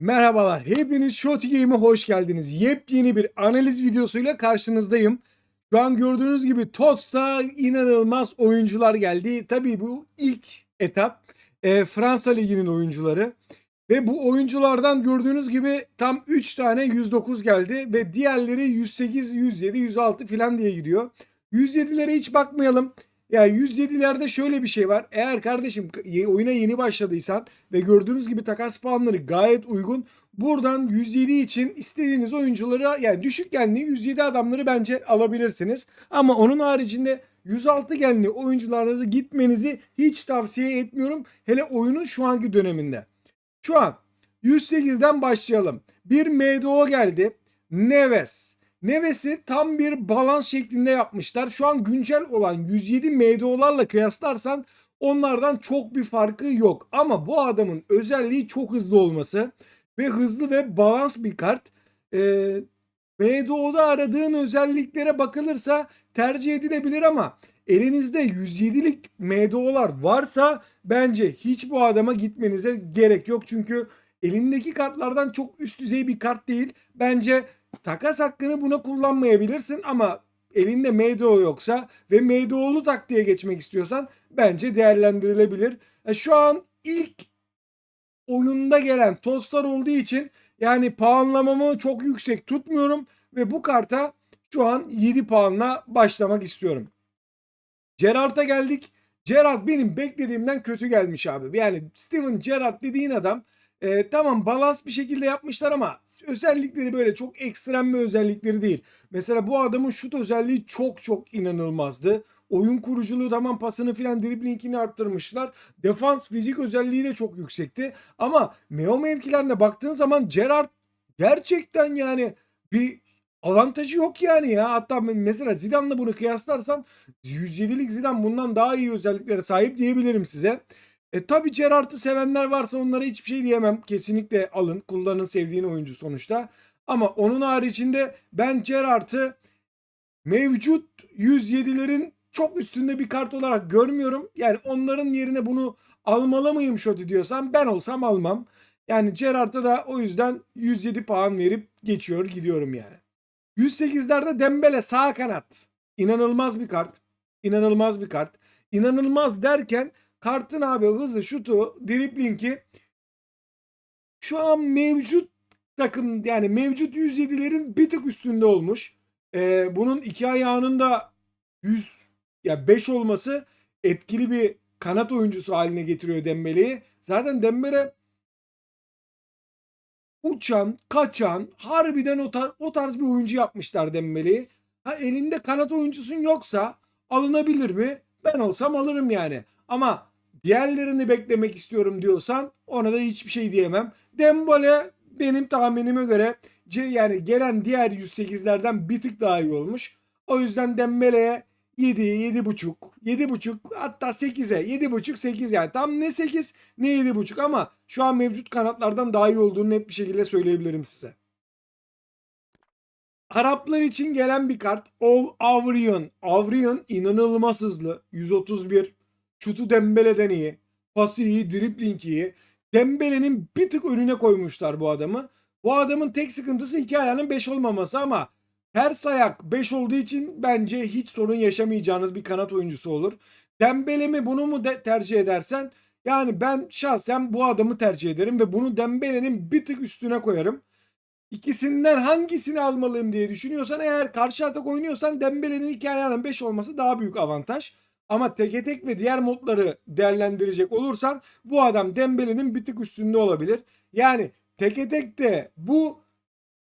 Merhabalar, hepiniz Shoti Game'e hoş geldiniz. Yepyeni bir analiz videosuyla karşınızdayım. Şu an gördüğünüz gibi TOTS'ta inanılmaz oyuncular geldi. Tabii bu ilk etap e, Fransa Ligi'nin oyuncuları. Ve bu oyunculardan gördüğünüz gibi tam 3 tane 109 geldi ve diğerleri 108, 107, 106 falan diye gidiyor. 107'lere hiç bakmayalım. Yani 107'lerde şöyle bir şey var. Eğer kardeşim oyuna yeni başladıysan ve gördüğünüz gibi takas puanları gayet uygun. Buradan 107 için istediğiniz oyuncuları yani düşük genli 107 adamları bence alabilirsiniz. Ama onun haricinde 106 genli oyuncularınızı gitmenizi hiç tavsiye etmiyorum. Hele oyunun şu anki döneminde. Şu an 108'den başlayalım. Bir MDO geldi. Neves. Neves'i tam bir balans şeklinde yapmışlar. Şu an güncel olan 107 MDO'larla kıyaslarsan onlardan çok bir farkı yok. Ama bu adamın özelliği çok hızlı olması ve hızlı ve balans bir kart. Ee, MDO'da aradığın özelliklere bakılırsa tercih edilebilir ama elinizde 107'lik MDO'lar varsa bence hiç bu adama gitmenize gerek yok. Çünkü elindeki kartlardan çok üst düzey bir kart değil. Bence takas hakkını buna kullanmayabilirsin ama elinde MDO yoksa ve MDO'lu taktiğe geçmek istiyorsan bence değerlendirilebilir. E, Şu an ilk oyunda gelen tostlar olduğu için yani puanlamamı çok yüksek tutmuyorum ve bu karta şu an 7 puanla başlamak istiyorum. Gerrard'a geldik. Gerrard benim beklediğimden kötü gelmiş abi. Yani Steven Gerrard dediğin adam e, tamam balans bir şekilde yapmışlar ama özellikleri böyle çok ekstrem bir özellikleri değil. Mesela bu adamın şut özelliği çok çok inanılmazdı. Oyun kuruculuğu tamam pasını filan driblingini arttırmışlar. Defans fizik özelliği de çok yüksekti. Ama Meo mevkilerine baktığın zaman Gerrard gerçekten yani bir avantajı yok yani ya. Hatta mesela Zidane'la bunu kıyaslarsan 107'lik Zidane bundan daha iyi özelliklere sahip diyebilirim size. E tabi Gerrard'ı sevenler varsa onlara hiçbir şey diyemem. Kesinlikle alın. Kullanın sevdiğin oyuncu sonuçta. Ama onun haricinde ben Gerrard'ı mevcut 107'lerin çok üstünde bir kart olarak görmüyorum. Yani onların yerine bunu almalı mıyım Şoti diyorsan ben olsam almam. Yani Gerrard'a da o yüzden 107 puan verip geçiyor gidiyorum yani. 108'lerde Dembele sağ kanat. İnanılmaz bir kart. İnanılmaz bir kart. İnanılmaz derken kartın abi hızı, şutu, driblingi şu an mevcut takım yani mevcut 107'lerin bir tık üstünde olmuş. Ee, bunun iki ayağının da 100 ya 5 olması etkili bir kanat oyuncusu haline getiriyor Dembele'yi. Zaten Dembele uçan, kaçan, harbiden o, tar- o tarz bir oyuncu yapmışlar Dembele'yi. Ha elinde kanat oyuncusun yoksa alınabilir mi? Ben olsam alırım yani. Ama diğerlerini beklemek istiyorum diyorsan ona da hiçbir şey diyemem. Dembele benim tahminime göre yani gelen diğer 108'lerden bir tık daha iyi olmuş. O yüzden Dembele'ye 7, 7,5, 7,5 hatta 8'e 7,5 8 yani tam ne 8 ne 7,5 ama şu an mevcut kanatlardan daha iyi olduğunu net bir şekilde söyleyebilirim size. Araplar için gelen bir kart Ol Avrion. Avrion inanılmaz hızlı. 131. Şutu Dembele'den iyi. Pası iyi, dribling iyi. Dembele'nin bir tık önüne koymuşlar bu adamı. Bu adamın tek sıkıntısı iki ayağının 5 olmaması ama ters ayak 5 olduğu için bence hiç sorun yaşamayacağınız bir kanat oyuncusu olur. Dembele mi bunu mu de- tercih edersen yani ben şahsen bu adamı tercih ederim ve bunu Dembele'nin bir tık üstüne koyarım. İkisinden hangisini almalıyım diye düşünüyorsan eğer karşı atak oynuyorsan Dembele'nin iki ayağının 5 olması daha büyük avantaj. Ama teke tek ve diğer modları değerlendirecek olursan bu adam Dembele'nin bir tık üstünde olabilir. Yani teke tek de bu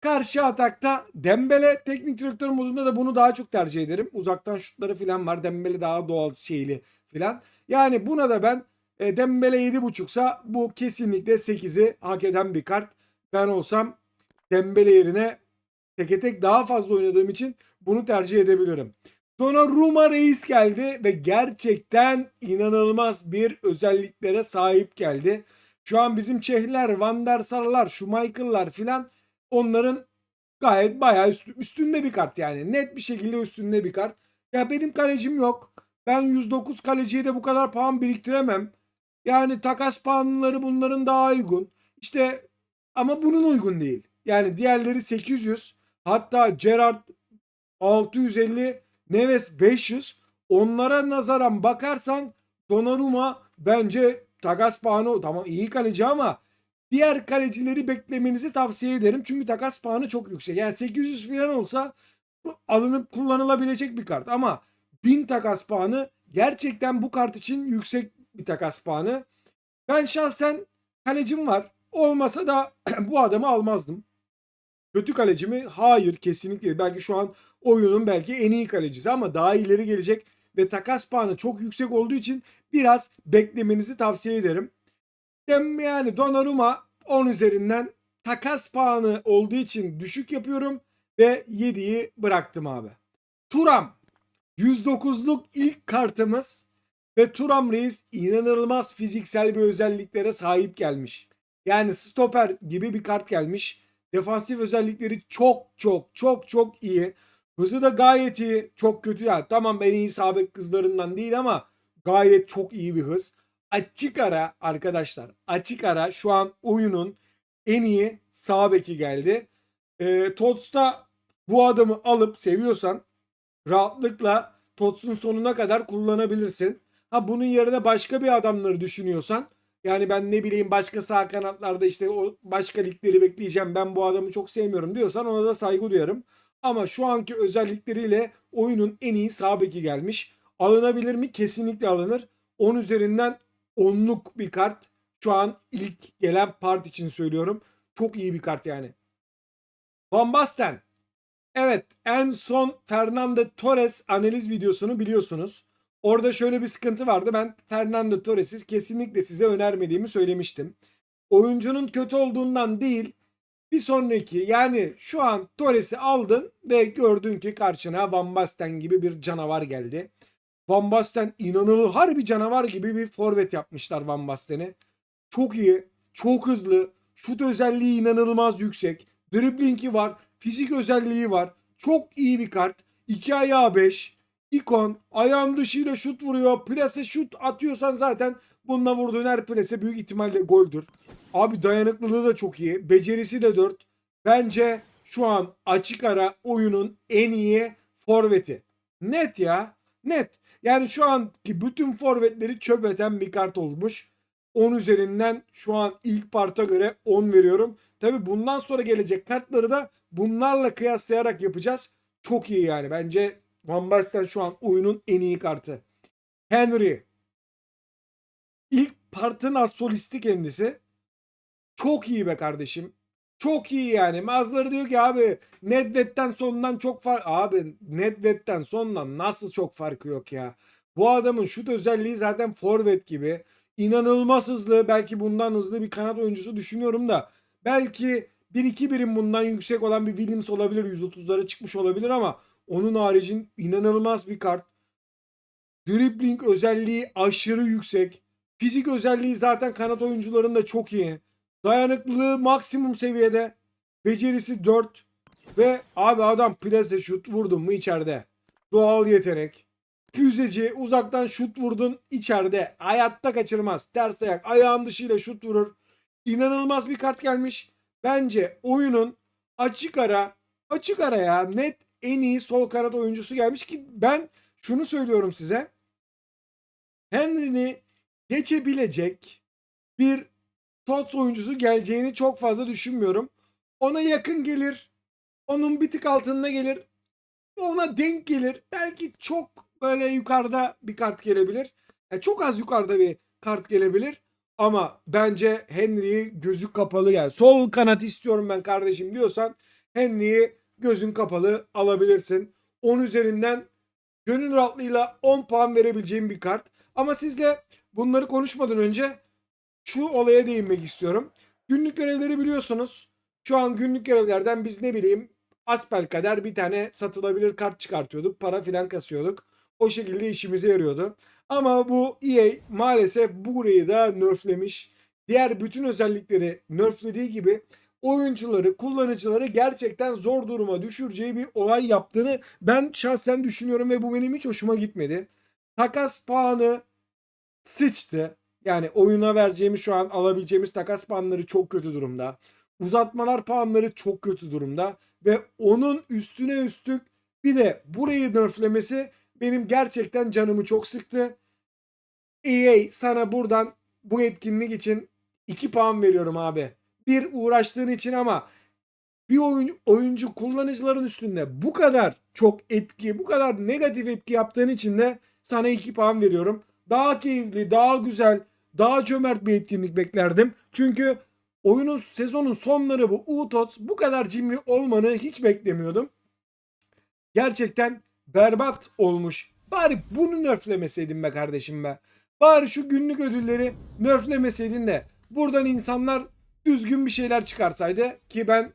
karşı atakta Dembele teknik direktör modunda da bunu daha çok tercih ederim. Uzaktan şutları falan var. Dembele daha doğal şeyli falan. Yani buna da ben e, Dembele 7.5'sa bu kesinlikle 8'i hak eden bir kart. Ben olsam Dembele yerine teke tek daha fazla oynadığım için bunu tercih edebilirim. Donnarumma reis geldi ve gerçekten inanılmaz bir özelliklere sahip geldi. Şu an bizim Çehler, Van der Sar'lar, Schumacher'lar filan onların gayet bayağı üst- üstünde bir kart yani. Net bir şekilde üstünde bir kart. Ya benim kalecim yok. Ben 109 kaleciye de bu kadar puan biriktiremem. Yani takas puanları bunların daha uygun. İşte Ama bunun uygun değil. Yani diğerleri 800 hatta Gerard 650 Neves 500 onlara nazaran bakarsan Donnarumma bence takas puanı tamam iyi kaleci ama diğer kalecileri beklemenizi tavsiye ederim. Çünkü takas puanı çok yüksek. Yani 800 falan olsa alınıp kullanılabilecek bir kart ama 1000 takas puanı gerçekten bu kart için yüksek bir takas puanı. Ben şahsen kalecim var. Olmasa da bu adamı almazdım. Kötü kaleci mi? Hayır kesinlikle. Belki şu an oyunun belki en iyi kalecisi ama daha ileri gelecek ve takas puanı çok yüksek olduğu için biraz beklemenizi tavsiye ederim. Yani Donnarumma 10 üzerinden takas puanı olduğu için düşük yapıyorum ve 7'yi bıraktım abi. Turam 109'luk ilk kartımız ve Turam Reis inanılmaz fiziksel bir özelliklere sahip gelmiş. Yani stoper gibi bir kart gelmiş. Defansif özellikleri çok çok çok çok iyi. Hızı da gayet iyi. Çok kötü yani. Tamam en iyi sabit kızlarından değil ama gayet çok iyi bir hız. Açık ara arkadaşlar. Açık ara şu an oyunun en iyi sağ beki geldi. E, Tots'ta bu adamı alıp seviyorsan rahatlıkla Tots'un sonuna kadar kullanabilirsin. Ha bunun yerine başka bir adamları düşünüyorsan yani ben ne bileyim başka sağ kanatlarda işte o başka ligleri bekleyeceğim ben bu adamı çok sevmiyorum diyorsan ona da saygı duyarım. Ama şu anki özellikleriyle oyunun en iyi sağ beki gelmiş. Alınabilir mi? Kesinlikle alınır. 10 üzerinden 10'luk bir kart. Şu an ilk gelen part için söylüyorum. Çok iyi bir kart yani. Van Basten. Evet en son Fernando Torres analiz videosunu biliyorsunuz. Orada şöyle bir sıkıntı vardı. Ben Fernando Torres'i kesinlikle size önermediğimi söylemiştim. Oyuncunun kötü olduğundan değil bir sonraki yani şu an Torres'i aldın ve gördün ki karşına Van Basten gibi bir canavar geldi. Van Basten inanılmaz harbi canavar gibi bir forvet yapmışlar Van Basten'i. Çok iyi, çok hızlı, şut özelliği inanılmaz yüksek. Driblingi var, fizik özelliği var. Çok iyi bir kart. 2 ayağı 5. İkon ayağın dışıyla şut vuruyor. Plase şut atıyorsan zaten bununla vurduğun her plase büyük ihtimalle goldür. Abi dayanıklılığı da çok iyi. Becerisi de 4. Bence şu an açık ara oyunun en iyi forveti. Net ya. Net. Yani şu anki bütün forvetleri çöp eden bir kart olmuş. 10 üzerinden şu an ilk parta göre 10 veriyorum. Tabi bundan sonra gelecek kartları da bunlarla kıyaslayarak yapacağız. Çok iyi yani. Bence Van Basten şu an oyunun en iyi kartı. Henry. İlk partın az solisti kendisi. Çok iyi be kardeşim. Çok iyi yani. Bazıları diyor ki abi Nedved'den sondan çok fark. Abi Nedved'den sondan nasıl çok farkı yok ya. Bu adamın şut özelliği zaten forvet gibi. İnanılmaz hızlı. Belki bundan hızlı bir kanat oyuncusu düşünüyorum da. Belki 1-2 birim bundan yüksek olan bir Williams olabilir. 130'lara çıkmış olabilir ama onun haricin inanılmaz bir kart. Dribbling özelliği aşırı yüksek. Fizik özelliği zaten kanat oyuncularında çok iyi. Dayanıklılığı maksimum seviyede. Becerisi 4. Ve abi adam plase şut vurdun mu içeride. Doğal yetenek. Füzeci uzaktan şut vurdun içeride. Hayatta kaçırmaz. Ters ayak ayağın dışıyla şut vurur. İnanılmaz bir kart gelmiş. Bence oyunun açık ara açık ara ya net en iyi sol kanat oyuncusu gelmiş ki ben şunu söylüyorum size. Henry'ni geçebilecek bir Tots oyuncusu geleceğini çok fazla düşünmüyorum. Ona yakın gelir. Onun bir tık altında gelir. Ona denk gelir. Belki çok böyle yukarıda bir kart gelebilir. Yani çok az yukarıda bir kart gelebilir. Ama bence Henry'i gözü kapalı yani sol kanat istiyorum ben kardeşim diyorsan Henry'i gözün kapalı alabilirsin. 10 üzerinden gönül rahatlığıyla 10 puan verebileceğim bir kart. Ama sizle bunları konuşmadan önce şu olaya değinmek istiyorum. Günlük görevleri biliyorsunuz. Şu an günlük görevlerden biz ne bileyim asbel kader bir tane satılabilir kart çıkartıyorduk. Para filan kasıyorduk. O şekilde işimize yarıyordu. Ama bu EA maalesef burayı da nerflemiş. Diğer bütün özellikleri nerflediği gibi oyuncuları, kullanıcıları gerçekten zor duruma düşüreceği bir olay yaptığını ben şahsen düşünüyorum ve bu benim hiç hoşuma gitmedi. Takas puanı sıçtı. Yani oyuna vereceğimiz şu an alabileceğimiz takas puanları çok kötü durumda. uzatmalar puanları çok kötü durumda ve onun üstüne üstlük bir de burayı nerflemesi benim gerçekten canımı çok sıktı. EA sana buradan bu etkinlik için 2 puan veriyorum abi. Bir uğraştığın için ama bir oyun, oyuncu kullanıcıların üstünde bu kadar çok etki, bu kadar negatif etki yaptığın için de sana 2 puan veriyorum. Daha keyifli, daha güzel, daha cömert bir etkinlik beklerdim. Çünkü oyunun sezonun sonları bu UTOT bu kadar cimri olmanı hiç beklemiyordum. Gerçekten berbat olmuş. Bari bunu nerflemeseydin be kardeşim be. Bari şu günlük ödülleri nerflemeseydin de buradan insanlar düzgün bir şeyler çıkarsaydı ki ben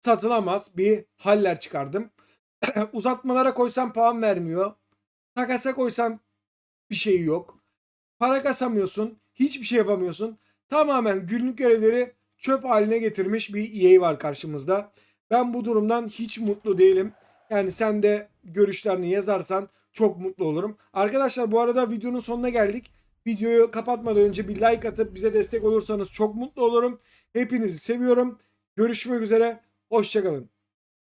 satılamaz bir haller çıkardım. Uzatmalara koysam puan vermiyor. Takasa koysam bir şey yok. Para kasamıyorsun. Hiçbir şey yapamıyorsun. Tamamen günlük görevleri çöp haline getirmiş bir EA var karşımızda. Ben bu durumdan hiç mutlu değilim. Yani sen de görüşlerini yazarsan çok mutlu olurum. Arkadaşlar bu arada videonun sonuna geldik. Videoyu kapatmadan önce bir like atıp bize destek olursanız çok mutlu olurum. Hepinizi seviyorum. Görüşmek üzere. Hoşçakalın.